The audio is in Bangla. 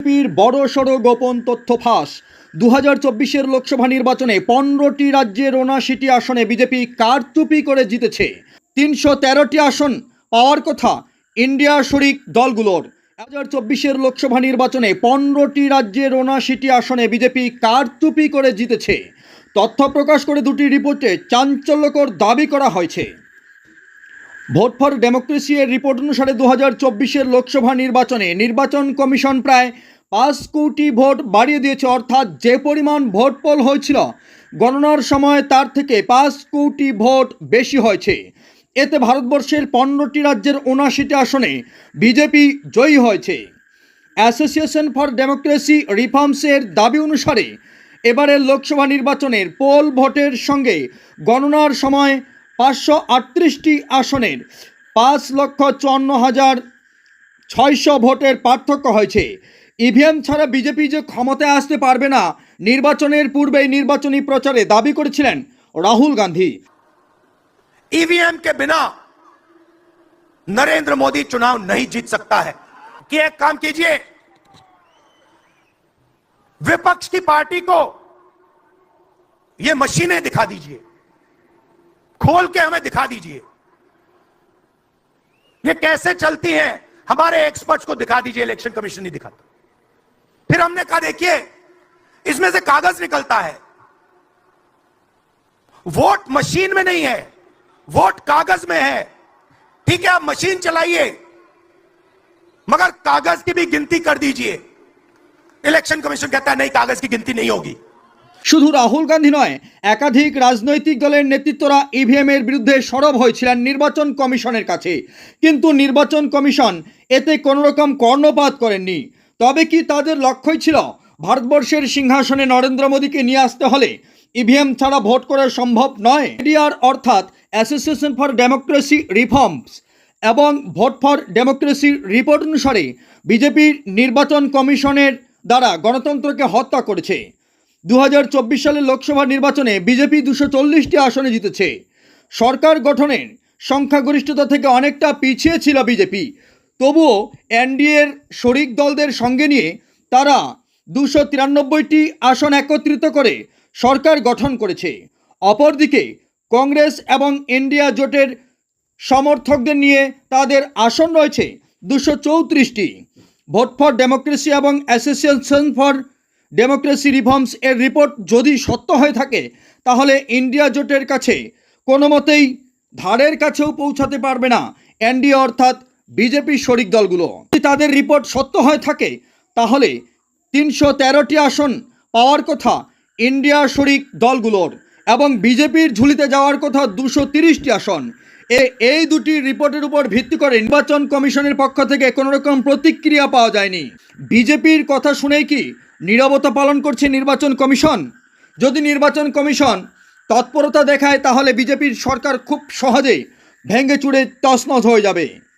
বিজেপির বড় সড়ো গোপন তথ্য ফাঁস। দু হাজার চব্বিশের লোকসভা নির্বাচনে পনেরোটি রাজ্যের উনাশিটি আসনে বিজেপি কারচুপি করে জিতেছে। তিনশো তেরোটি আসন পাওয়ার কথা ইন্ডিয়া শরিক দলগুলোর। দু হাজার চব্বিশের লোকসভা নির্বাচনে পনেরোটি রাজ্যের উনাশিটি আসনে বিজেপি কারচুপি করে জিতেছে। তথ্য প্রকাশ করে দুটি রিপোর্টে চাঞ্চল্যকর দাবি করা হয়েছে। ভোট ফর ডেমোক্রেসি এর রিপোর্ট অনুসারে দু হাজার চব্বিশের লোকসভা নির্বাচনে নির্বাচন কমিশন প্রায় পাঁচ কোটি ভোট বাড়িয়ে দিয়েছে, অর্থাৎ যে পরিমাণ ভোট পোল হয়েছিল, গণনার সময় তার থেকে পাঁচ কোটি ভোট বেশি হয়েছে। এতে ভারতবর্ষের পনেরোটি রাজ্যের উনাশিটি আসনে বিজেপি জয়ী হয়েছে। অ্যাসোসিয়েশন ফর ডেমোক্রেসি রিফর্মসের দাবি অনুসারে, এবারের লোকসভা নির্বাচনের পোল ভোটের সঙ্গে গণনার সময় পাঁচশো আটত্রিশটি আসনের পাঁচ লক্ষ চুয়ান্ন হাজার ছয়শো ভোটের পার্থক্য হয়েছে ইভিএম ছাড়া বিজেপি যে ক্ষমতায় আসতে পারবে না নির্বাচনের পূর্বেই নির্বাচনী প্রচারে দাবি করেছিলেন রাহুল গান্ধী ईवीएम के बिना नरेंद्र मोदी चुनाव नहीं जीत सकता है कि एक काम कीजिए विपक्ष की पार्टी को ये मशीनें दिखा दीजिए खोल के हमें दिखा दीजिए। ये कैसे चलती है? हमारे एक्सपर्ट्स को दिखा दीजिए इलेक्शन कमीशन नहीं दिखाता। फिर हमने कहा, देखिए, इसमें से कागज़ निकलता है। वोट मशीन में नहीं है। वोट कागज़ में है। ठीक है, आप मशीन चलाइए। मगर कागज़ की भी गिनती कर दीजिए। इलेक्शन कमीशन कहता है, नहीं, कागज़ की गिनती नहीं होगी। শুধু রাহুল গান্ধী নয়, একাধিক রাজনৈতিক দলের নেতৃত্বরা ইভিএম এর বিরুদ্ধে সরব হয়েছিলেন নির্বাচন কমিশনের কাছে। কিন্তু নির্বাচন কমিশন এতে কোনো রকম কর্ণপাত করেননি। তবে কি তাদের লক্ষ্যই ছিল ভারতবর্ষের সিংহাসনে নরেন্দ্র মোদীকে নিয়ে আসতে হলে ইভিএম ছাড়া ভোট করা সম্ভব নয়? এডিআর অর্থাৎ অ্যাসোসিয়েশন ফর ডেমোক্রেসি রিফর্মস এবং ভোট ফর ডেমোক্রেসির রিপোর্ট অনুসারে বিজেপির নির্বাচন কমিশনের দ্বারা গণতন্ত্রকে হত্যা করেছে। দু হাজার চব্বিশ সালের লোকসভা নির্বাচনে বিজেপি দুশো চল্লিশটি আসনে জিতেছে। সরকার গঠনের সংখ্যাগরিষ্ঠতা থেকে অনেকটা পিছিয়ে ছিল বিজেপি। তবুও এনডিএর শরিক দলদের সঙ্গে নিয়ে তারা দুশো তিরানব্বইটি আসন একত্রিত করে সরকার গঠন করেছে। অপরদিকে কংগ্রেস এবং ইন্ডিয়া জোটের সমর্থকদের নিয়ে তাদের আসন রয়েছে দুশো চৌত্রিশটি। ভোট ফর ডেমোক্রেসি এবং অ্যাসোসিয়েশন ফর ডেমোক্রেসি রিফর্মস এর রিপোর্ট যদি সত্য হয়ে থাকে, তাহলে ইন্ডিয়া জোটের কাছে কোনো মতেই ধারের কাছেও পৌঁছাতে পারবে না এনডিএ অর্থাৎ বিজেপির শরিক দলগুলো। যদি তাদের রিপোর্ট সত্য হয়ে থাকে, তাহলে তিনশো তেরোটি আসন পাওয়ার কথা ইন্ডিয়া শরিক দলগুলোর এবং বিজেপির ঝুলিতে যাওয়ার কথা দুশো তিরিশটি আসন। এ, এই দুটি রিপোর্টের উপর ভিত্তি করে নির্বাচন কমিশনের পক্ষ থেকে কোনোরকম প্রতিক্রিয়া পাওয়া যায়নি। বিজেপির কথা শুনেই কি নীরবতা পালন করছে নির্বাচন কমিশন। যদি নির্বাচন কমিশন তৎপরতা দেখায়, তাহলে বিজেপির সরকার খুব সহজেই ভেঙে চুড়ে তছনছ হয়ে যাবে।